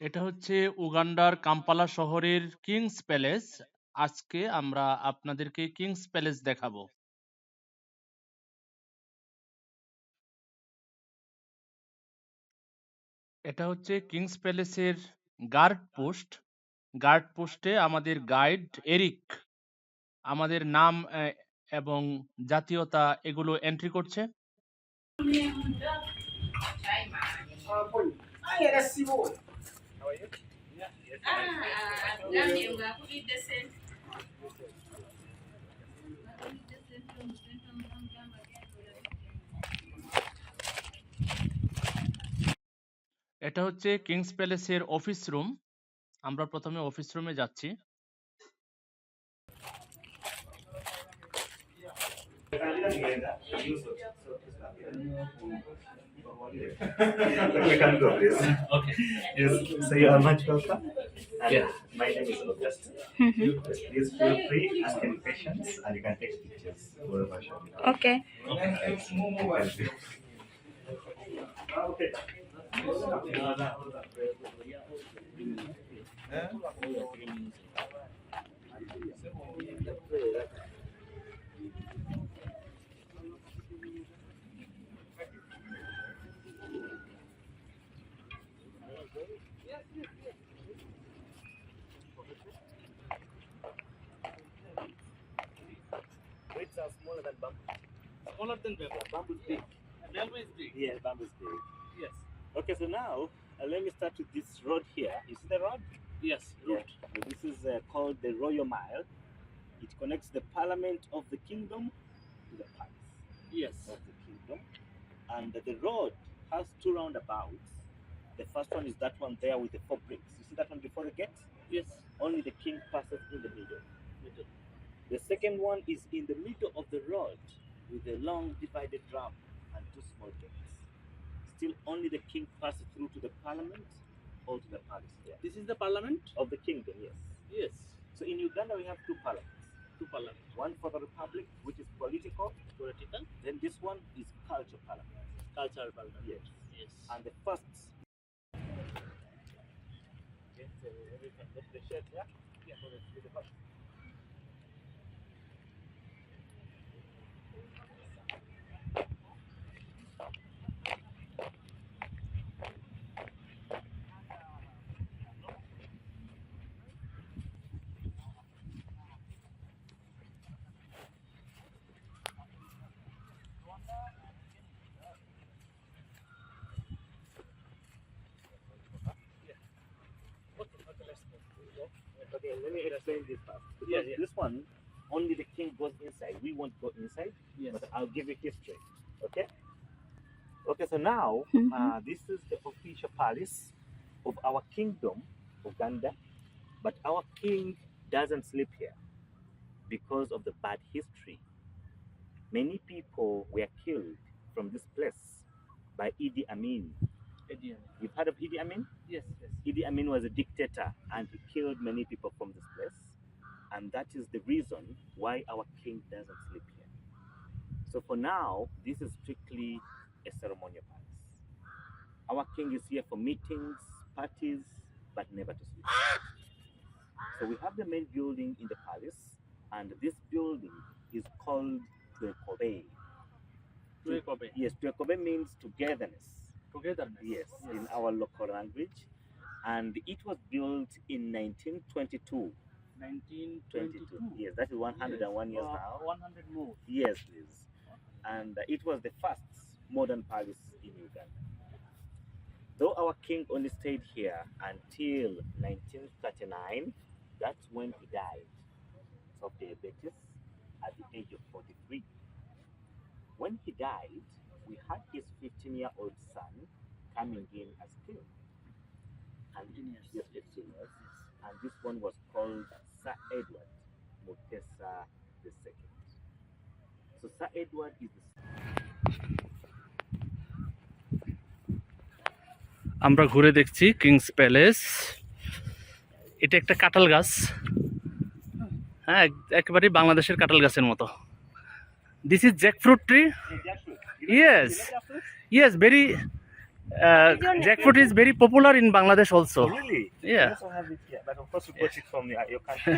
এটা হচ্ছে উগান্ডার কাম্পালা শহরের কিংস প্যালেস। আজকে আমরা আপনাদেরকে কিংস প্যালেস দেখাবো। এটা হচ্ছে কিংস প্যালেসের গার্ড পোস্ট। গার্ড পোস্টে আমাদের গাইড এরিক। আমাদের নাম এবং জাতীয়তা এগুলো এন্ট্রি করছে। এটা হচ্ছে কিংস প্যালেসের অফিস রুম আমরা প্রথমে অফিস রুমে যাচ্ছি। We can go, please. Okay. Yes, so you are much welcome. And Yeah. My name is August. Mm-hmm. Yes, Please feel free, ask any questions, and you can take pictures. wherever you want. Okay. Thank you. Okay. Weights are smaller than bamboo. Smaller than bamboo. Bamboo is big. Bamboo is big. Yeah, bamboo is big. Yes. Okay, so now uh, let me start with this road here. You see the road? Yes. Yeah. So This is uh, called the Royal Mile. It connects the Parliament of the Kingdom to the palace Yes. of the Kingdom. And the road has two roundabouts. The first one is that one there with the four bricks. You see that one before the gate? Yes. Only the king passes in the middle. Middle. The second one is in the middle of the road with a long divided ramp and two small gates. Still, only the king passes through to the parliament or to the palace there. This is the parliament. Of the kingdom, yes. Yes. So in Uganda, we have two parliaments. Two parliaments. One for the republic, which is political. Political. Then this one is culture parliament. Cultural parliament. Yes. Yes. And the first. Yes, uh, the there. Yeah. So let's the first. Okay. Okay. Let's move. Okay, let me explain this. Because Yeah, yeah. this one, only the king goes inside. We won't go inside, Yes. but I'll give you history. Okay? Okay, so now Mhm. uh, this is the official palace of our kingdom, Uganda. But our king doesn't sleep here because of the bad history. Many people were killed from this place by Idi Amin. Indian. You've heard of Idi Amin? Yes. Yes. Idi Amin was a dictator and he killed many people from this place. And that is the reason why our king doesn't sleep here. So for now, this is strictly a ceremonial palace. Our king is here for meetings, parties, but never to sleep. So we have the main building in the palace, and this building is called Tuekobe. Tuwe Kobe. Yes, Tuekobe means togetherness. Togetherness. Yes, in our local language. And it was built in 1922. 1922. 22. Yes, that is 101 years Uh, now. 100 more. Yes, please. And uh, it was the first modern palace in Uganda. Though our king only stayed here until 1939, that's when he died of diabetes at the age of 43. When he died, we had his 15 year old son coming in as king. And 15 years. Yes, 15 years. And this one was called Sir Edward Mutesa II. So Sir Edward is the আমরা ঘুরে দেখছি Kings palace এটা একটা কাঁঠাল গাছ। হ্যাঁ একেবারে বাংলাদেশের কাঁঠাল গাছের মতো। This is jackfruit tree yes yes very jackfruit is very popular in Bangladesh also Oh? Yeah. We also have it here, but of course we got yeah. it from your, your country.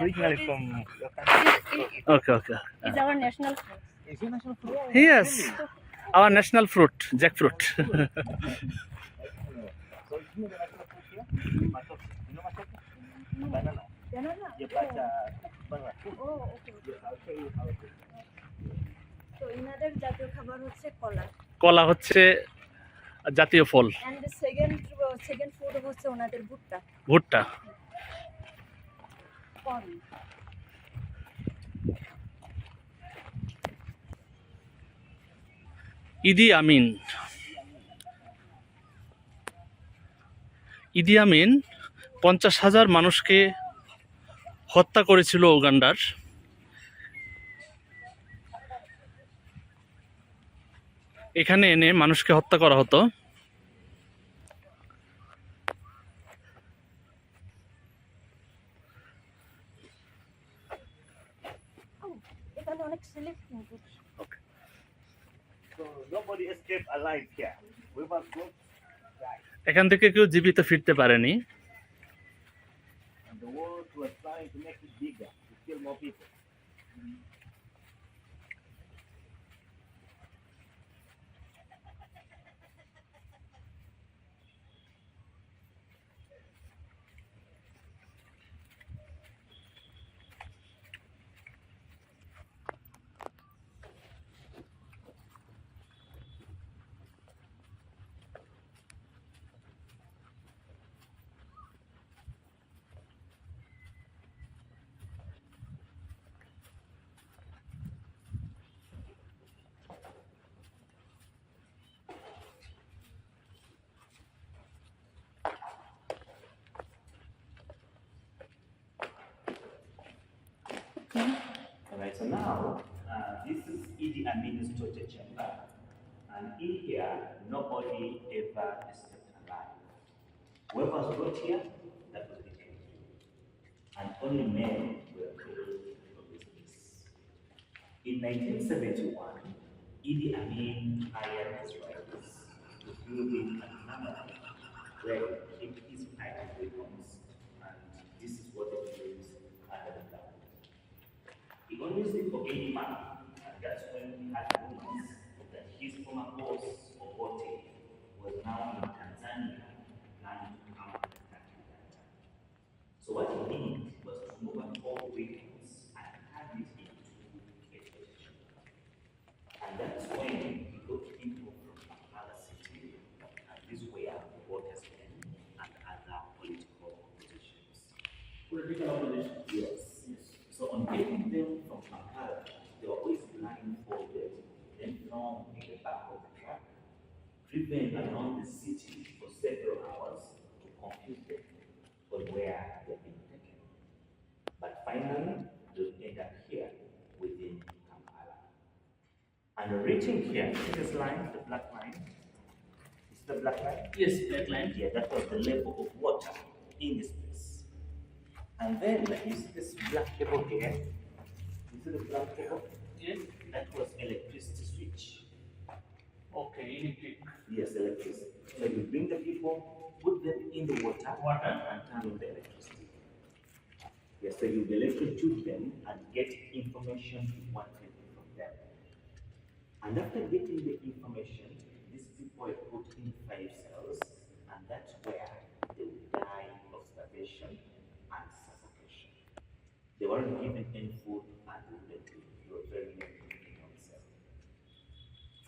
Originally from your country. Okay, okay. It's our national food. Is your national food? Yes, our national fruit, jackfruit. So you know the national fruit here? You know matoke? Banana. Banana? Yeah, but uh, banana. Oh, okay. Yeah, I'll show you how it is. তো ইনাদের জাতীয় খাবার হচ্ছে কলা কলা হচ্ছে জাতীয় ফল? Second second food হচ্ছে ওনাদের ভুট্টা। ভুট্টা। ইদি আমিন। ইদি আমিন পঞ্চাশ হাজার মানুষকে হত্যা করেছিল উগান্ডার। এখানে এনে মানুষকে হত্যা করা হতো এখানে অনেক সিলেক্ট কিন্তু So nobody escaped alive here. We must go right. এখান থেকে কেউ জীবিত ফিরতে পারেনি। All right, so now uh, this is Idi Amin's torture chamber, and in here nobody ever escaped alive. Whoever was brought here, that was the end. And only men were killed for this case. In 1971, Idi Amin hired Israelis to build in an armory where he kept his private weapons, and this is what they used. Only used it for any man, and that's when he had rumors that his former boss, Obote, was now in Tanzania, planning to come and attack Uganda. So what he did was to move all the weapons and have it into a position. And that's when he got people from other cities, and this way the voters then, and other political positions. Political opposition. Yes. So on getting them from Kampala, they were always blindfolded, then thrown in the back of the truck, driven around the city for several hours to confuse them on where they're being taken. But finally, they end up here within Kampala. And reaching here, see this line, the black line? Is the black line? Yes, black line. Yeah, that was the level of water in this place. And then you see this black cable here. You see the black cable? Yes. That was electricity switch. Okay, electric. Yes, electricity. So you bring the people, put them in the water, Water. and turn on the electricity. Yes, so you electrocute them and get information you wanted from them. And after getting the information, these people are put in five cells, and that's where they will die of starvation and suffocation. They weren't given any food and they were very limited in themselves.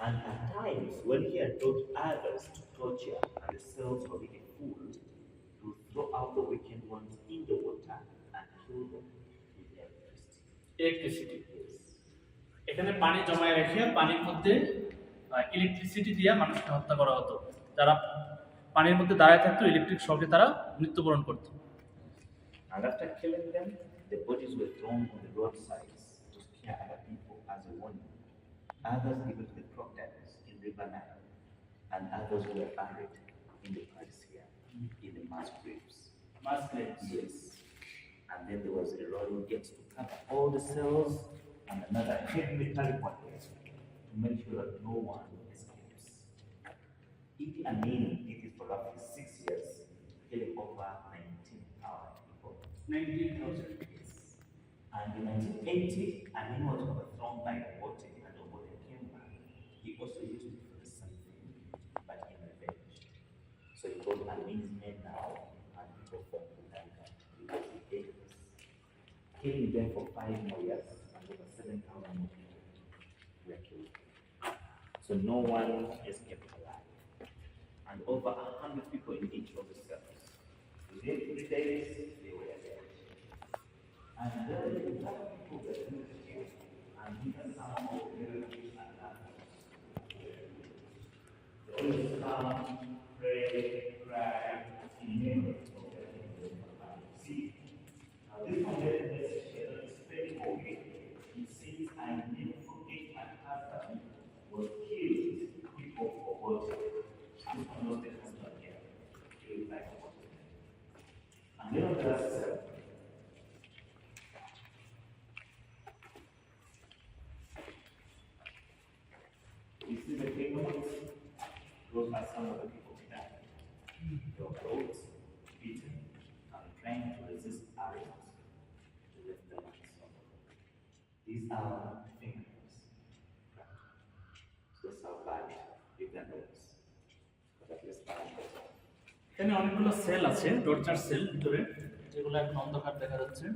And at times, when he had taught others to torture and the cells were getting full, he would throw out the weakened ones in the water and kill them with electricity. Electricity Yes. এখানে পানি জমায় রেখে পানির মধ্যে electricity দিয়ে মানুষকে হত্যা করা হতো যারা পানির মধ্যে দাঁড়ায় থাকতো ইলেকট্রিক শকে তারা মৃত্যুবরণ করতো And after killing them, the bodies were thrown on the roadsides to scare other people as a warning. Others developed the properties in River Nile, and others were buried in the Panacea, in the mass graves. Mass graves? Yes. And then there was a royal gate to cover all the cells, and another heavy metallic one to make sure that no one escapes. Idi Amin did this for roughly six years, killing over 19,000 people. 19,000? Yes. And in 1980, Amin was overthrown by the voting he also used it for the same thing, but in revenge. So he told Amin's men now, and people from Buganda, because he hated us. Killing them for five more years, and over 7,000 more people were killed. So no one escaped alive. And over 100 people in each of the cells. Within three days, they were dead. And then the black people were moved here, and even some of them 그 down the fingers. So it's not bad. You can do this. এখানে অনেকগুলো sell আছে দরজার sell ভিতরে যেগুলো এখন অন্ধকার দেখা যাচ্ছে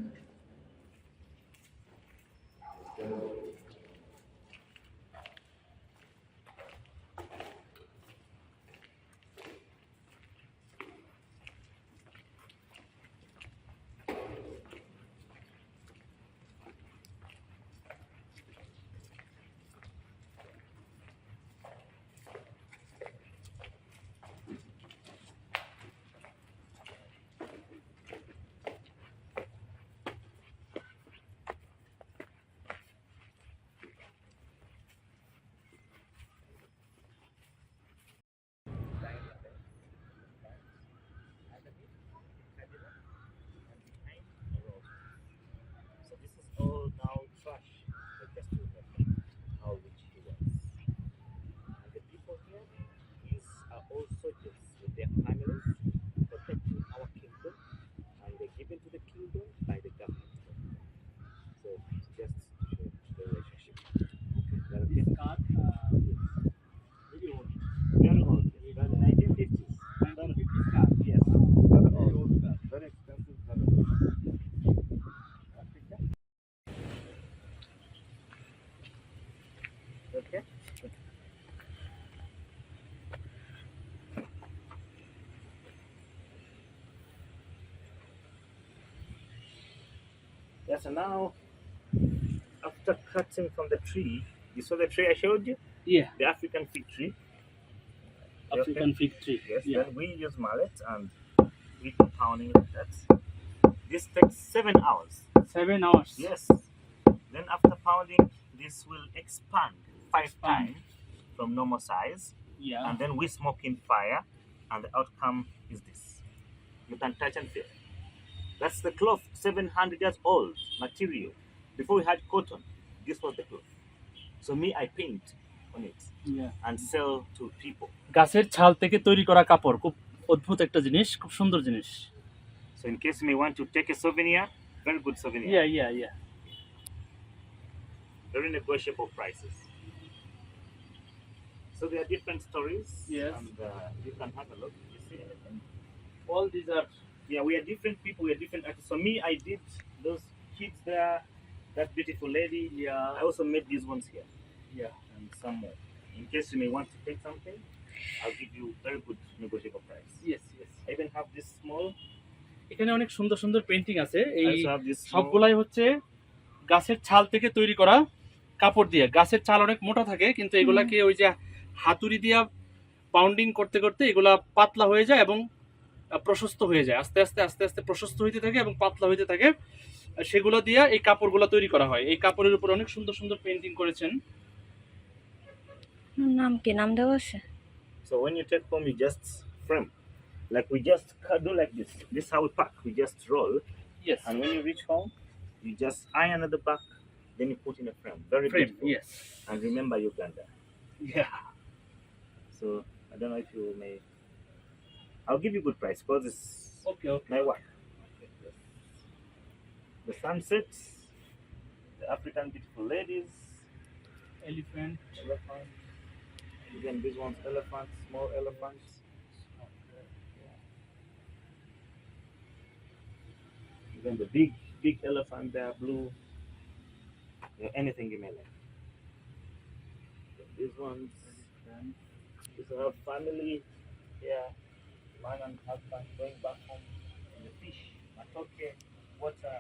So now, after cutting from the tree, you saw the tree I showed you? Yeah, The African fig tree. African fig tree. Yes, Yeah. then we use mallet and we do pounding like that. This takes seven hours. Seven hours. Yes. Then after pounding, this will expand five Expand. times from normal size. Yeah. And then we smoke in fire, and the outcome is this. You can touch and feel. That's the cloth, 700 years old material. Before we had cotton, this was the cloth. So me, I paint on it Yeah. and sell to people. গাছের ছাল থেকে তৈরি করা কাপড় খুব অদ্ভুত একটা জিনিস খুব সুন্দর জিনিস So in case you may want to take a souvenir, very good souvenir. Yeah yeah yeah Very negotiable prices. So there are different stories. Yes. And uh, you can have a look. You see anything? All these are Yeah, we are different people. We are different artists. So me, I did those kids there, that beautiful lady. Yeah I also made these ones here yeah and some more. In case you may want to take something, I'll give you very good negotiable price. Yes yes I even have this small. এখানে অনেক সুন্দর সুন্দর painting আছে এই. সবগুলাই হচ্ছে গাছের ছাল থেকে তৈরি করা কাপড় দিয়ে গাছের ছাল অনেক মোটা থাকে কিন্তু এগুলাকে ওই যে হাতুড়ি দিয়া পাউন্ডিং করতে করতে এগুলা পাতলা হয়ে যায় এবং প্রশস্ত হয়ে যায় আস্তে আস্তে আস্তে আস্তে প্রশস্ত হইতে থাকে এবং পাতলা হইতে থাকে সেগুলো দিয়া এই কাপড়গুলো তৈরি করা হয় এই কাপড়ের উপর অনেক সুন্দর সুন্দর পেন্টিং করেছেন নাম কি নাম দেওয়া আছে So when you take home, you just frame. Like we just cut- do like this. This how we pack. We just roll. Yes And when you reach home, you just iron at the back, then you put in a frame. Very frame beautiful. Yes And remember Uganda. Yeah So I don't know if you may. I'll give you good price because it's okay, okay. my work. The sunsets, the African beautiful ladies, elephant, elephant. Again, this one's elephant, small elephant. Even the big, big elephant there, blue. Anything you may like. These ones, this is family. Yeah man and husband going back home. The fish, matoke, water,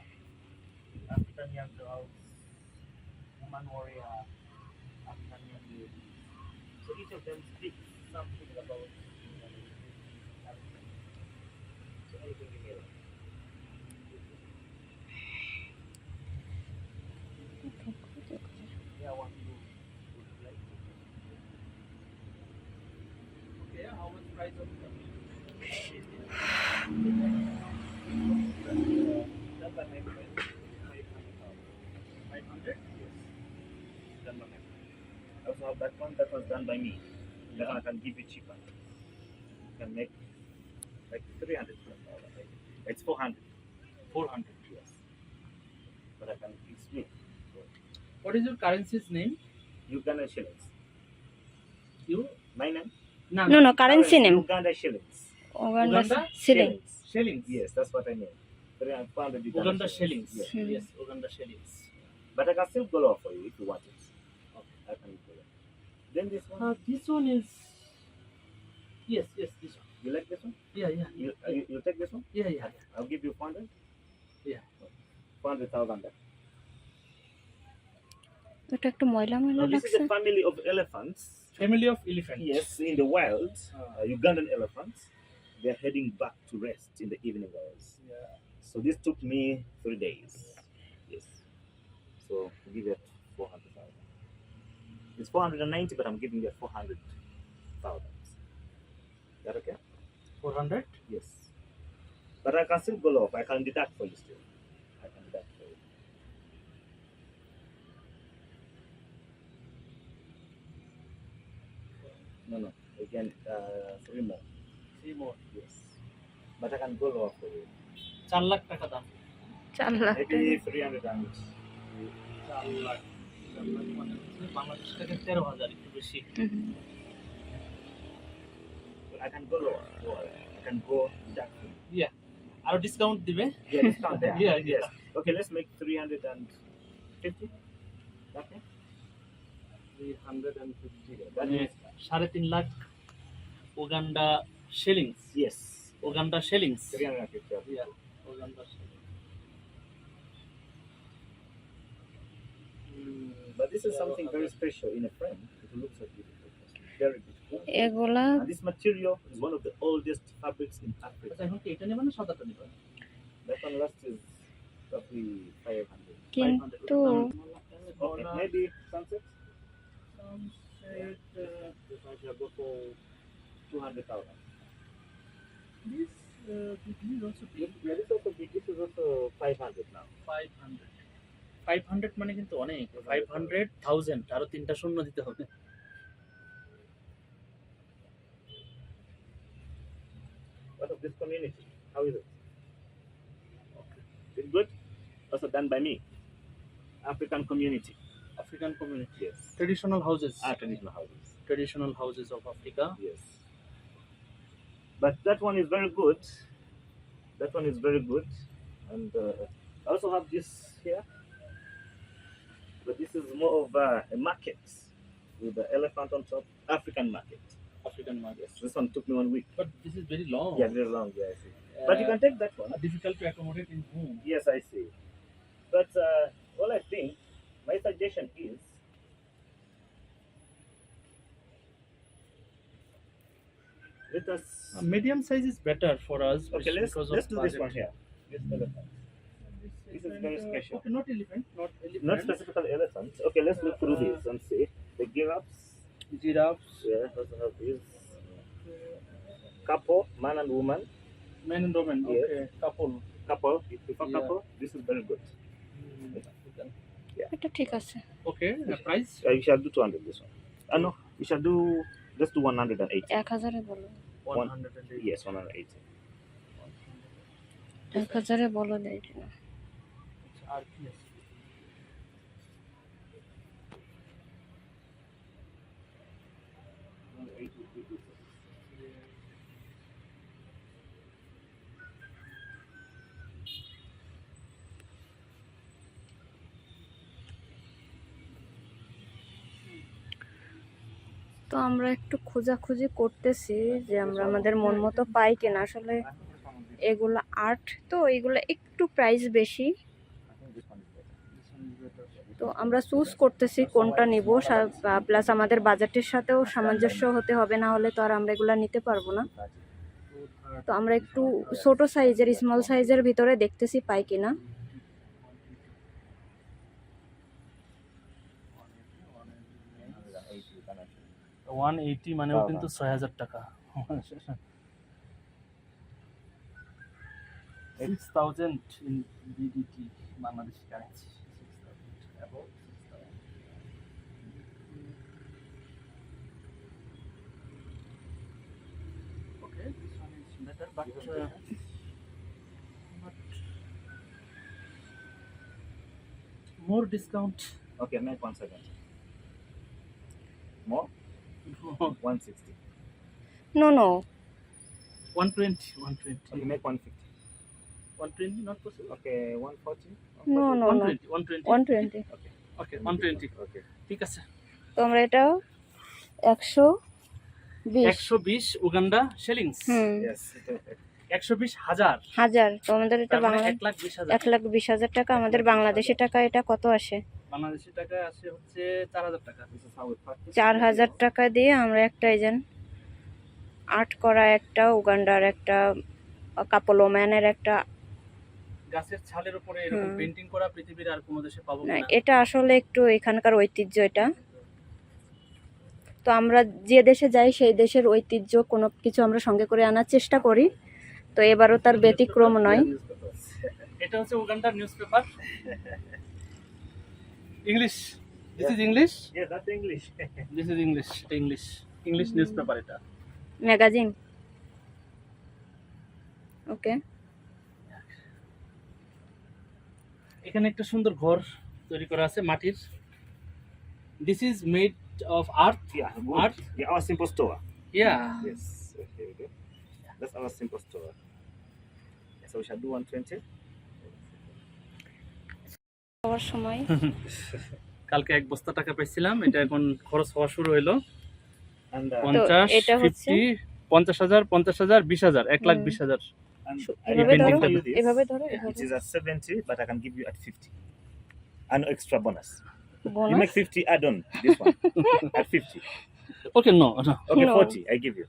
African young girls, woman warrior, African young lady. So each of them speaks something about you. Okay, how much price of Done by my friend. 500? Done by my friend. I also have that one that was done by me. That one I can give you cheaper. You can make like 300 plus dollars. maybe. It's 400. 400. Yes. But I can it's me. What is your currency's name? Uganda shillings. You? My name? No, No, no, currency name. Uganda shillings. Uganda Uganda? shilling. Shillings. Yes, that's what I mean. 300 Uganda, Uganda shillings. Yes. Hmm. Yes, Uganda shillings. But I can still go lower for you if you want it. Okay. I can go lower. Then this one? Uh, this one is. Yes, yes, this one. You like this one? Yeah, yeah. You, uh, you, take this one? Yeah, yeah, yeah. I'll give you 400. Yeah. 400,000. This is a family of elephants. Family of elephants. Yes, in the wild, ah. uh, Ugandan elephants, they are heading back to rest in the evening hours. Yeah. So this took me three days. Yes. So give it four hundred. It's 490, but I'm giving you 400,000. that okay? 400? Yes. But I can still go off. I can deduct for you still. I can deduct for you. No, no. Again, uh, three more. Three more? Yes. But I can go off for you. Chalak, Takadam. Chalak. Maybe 300 damage. Chalak. Bangladesh taka তেরো হাজার একটু বেশি I can go lower. I can go deduct for you. আরও discount দিবে Yeah, discount there. Yeah, yeah. Okay, let's make 350. Okay. 350. That মানে means, সাড়ে তিন lakh Uganda শিলিংস yes. Uganda শিলিংস 350. Yeah, Uganda শিলিংস But this is something very special in a frame. It looks so beautiful. Very beautiful. এগুলা And this material is one of the oldest fabrics in Africa. আচ্ছা এখন কি এটা নেবেন না সাদাটা নেবেন That one last is roughly 500. কিন্তু Okay, maybe sunset? Sunset, uh, This one shall go for 200,000. this, uh, this is also big. Yeah, this also big. This is also 500 now. 500 500 মানে কিন্তু অনেক 500 1000 আরো তিনটা শূন্য দিতে হবে What of this community? How is it? It's good? Also done by me. African community. African community Yes. Traditional houses Ah, traditional houses. Traditional houses of Africa Yes. But that one is very good. That one is very good. And uh, I also have this here. But this is more of a, a market with the elephant on top, African market. African market. Yes, this one took me one week. But this is very long. Yeah, very long. Yeah, I see. Uh, but you can take that one. Uh, difficult to accommodate in home. Yes, I see. But uh, all I think, my suggestion is let us. Medium size is better for us. Okay, let's, let's do this one here. This elephant. This is very special. Okay, not elephant, not elephant. Not specifically elephants. Okay, let's look through this and see the giraffes. giraffes, Yeah, also have this couple, man and woman. men and women. Yes. Okay, couple. Couple, if you prefer Yeah. couple, this is very good. এটা ঠিক আছে Okay, uh, price Uh, you shall do 200 this one. Uh, no, you shall do Let's do 180. এক হাজারে বলো One- Yes, 180. এক হাজারে বলো দেয় না আর কি আছে? তো আমরা একটু খোঁজাখুঁজি করতেছি যে আমরা আমাদের মন মতো পাই কিনা আসলে এগুলো আর্ট তো এগুলো একটু প্রাইস বেশি তো আমরা চুজ করতেছি কোনটা নিব প্লাস আমাদের বাজেটের সাথেও সামঞ্জস্য হতে হবে, না হলে তো আর আমরা এগুলো নিতে পারব না। তো আমরা একটু ছোট সাইজের স্মল সাইজের ভিতরে দেখতেছি পাই কিনা। ওয়ান কিন্তু ছয় হাজার taka. Currency better, but uh, but more discount. Okay, make one second. More? 160. No no 120, 120. Okay, make 150. 120 not possible? Okay, 140. No no no 120, 120. One twenty Okay, 120. Okay. ঠিক আছে তো আমরা এটা একশো বিশ একশো বিশ উগান্ডা শিলিংস একশো বিশ হাজার। হাজার। তো আমাদের এটা মানে বাংলা এক লাখ বিশ হাজার। এক লাখ বিশ হাজার টাকা আমাদের বাংলাদেশি টাকা এটা কত আসে? বাংলাদেশি টাকা আছে হচ্ছে চার হাজার টাকা. চার হাজার দিয়ে আমরা একটা এজেন্ট আর্ট করা একটা উগান্ডার একটা কাপলোম্যানের একটা গাছের ছালের উপরে এরকম পেন্টিং করা পৃথিবীর আর কোনো দেশে পাবো না, না এটা আসলে একটু এখানকার ঐতিহ্য এটা। তো আমরা যে দেশে যাই সেই দেশের ঐতিহ্য কোনো কিছু আমরা সঙ্গে করে আনার চেষ্টা করি। তো এবারও তার ব্যতিক্রম নয়। এটা হচ্ছে উগান্ডার news paper English this is English English. This is English English English news paper এটা। ম্যাগাজিন ওকে এখানে একটা সুন্দর ঘর তৈরি করা আছে মাটির। This is made of earth? Yeah, wood. Earth? Yeah, our simple store. Yeah. Yes. Here we go. That's our simple store. So we shall do 120. হওয়ার সময় কালকে এক বস্তা টাকা পাইছিলাম এটা এখন খরচ হওয়া শুরু হইল uh, পঞ্চাশ ফিফটি পঞ্চাশ হাজার পঞ্চাশ হাজার বিশ হাজার এক লাখ বিশ হাজার এভাবে ধরো জিজ আর seventy but I can give you at fifty an extra bonus give you at 50. And extra bonus. You bonus make 50, add on this one at 50. Okay no Okay, No. 40, I give you.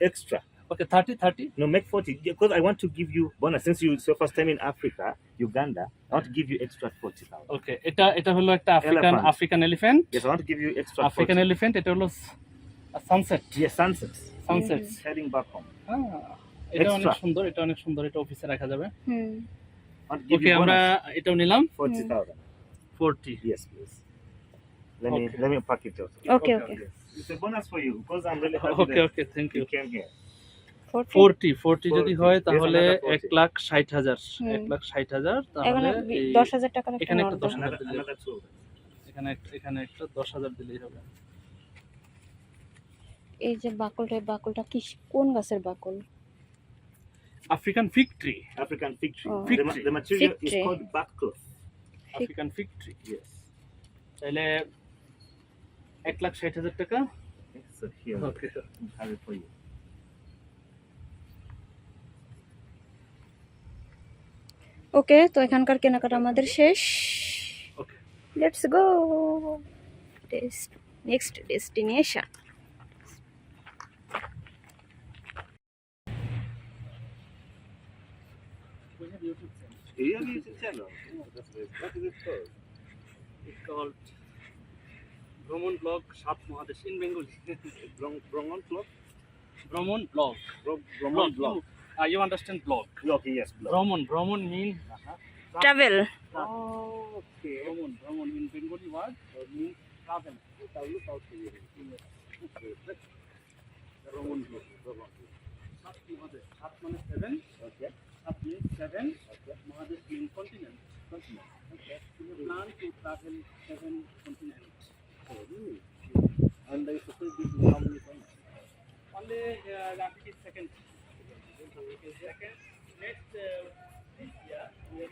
Extra. Okay thirty thirty No, make 40 because I want to give you bonus. Since you it's your first time in Africa, Uganda, I want to give you extra 40,000. Okay এটা এটা হলো একটা African Elephant. African elephant Yes, I want to give you extra African 40. Elephant এটা হলো sunset Yes, sunsets. Sunset Heading back home. এটা অনেক Extra. সুন্দর এটা অনেক সুন্দর এটা অফিসে রাখা যাবে হুম I want to give okay you আমরা bonus এটাও নিলাম 40,000. Forty Yes, please. Let okay. me let me pack it up. Okay, okay. okay. It's a bonus for you because I'm really happy. Okay, okay. Thank you. you came here. 40 40 যদি হয় তাহলে 1 লাখ 60 হাজার 1 লাখ 60 হাজার তাহলে 10 হাজার টাকা এখানে একটা 10 হাজার দিলে এখানে এখানে একটা 10 হাজার দিলেই হবে এই যে বাকলটা বাকলটা কি কোন গাছের বাকল African fig tree. African fig tree. Oh. Fig tree. The, the material fig tree. is called bark cloth. African fig tree. Yes. তাহলে এক লাখ ষাট হাজার টাকা। ওকে তো এখানকার কেনাকাটা আমাদের শেষ। লেটস গো নেক্সট ডেস্টিনেশন এই আমি channel that's it called bhromon blog saat mahadesh in Bengali. Bhromon blog? Bhromon blog. Bhromon blog. You understand blog blog yes bhromon bhromon mean travel okay bhromon bhromon in Bengali word mean travel তাহলে south ভ্রমণ blog ভ্রমণ সাত মহাদেশ সাত মানে seven okay সাত mean seven okay mahadesh mean continent continent okay plan to travel seven continent Only uh, Rafi is second. Second. Next uh, this year, we have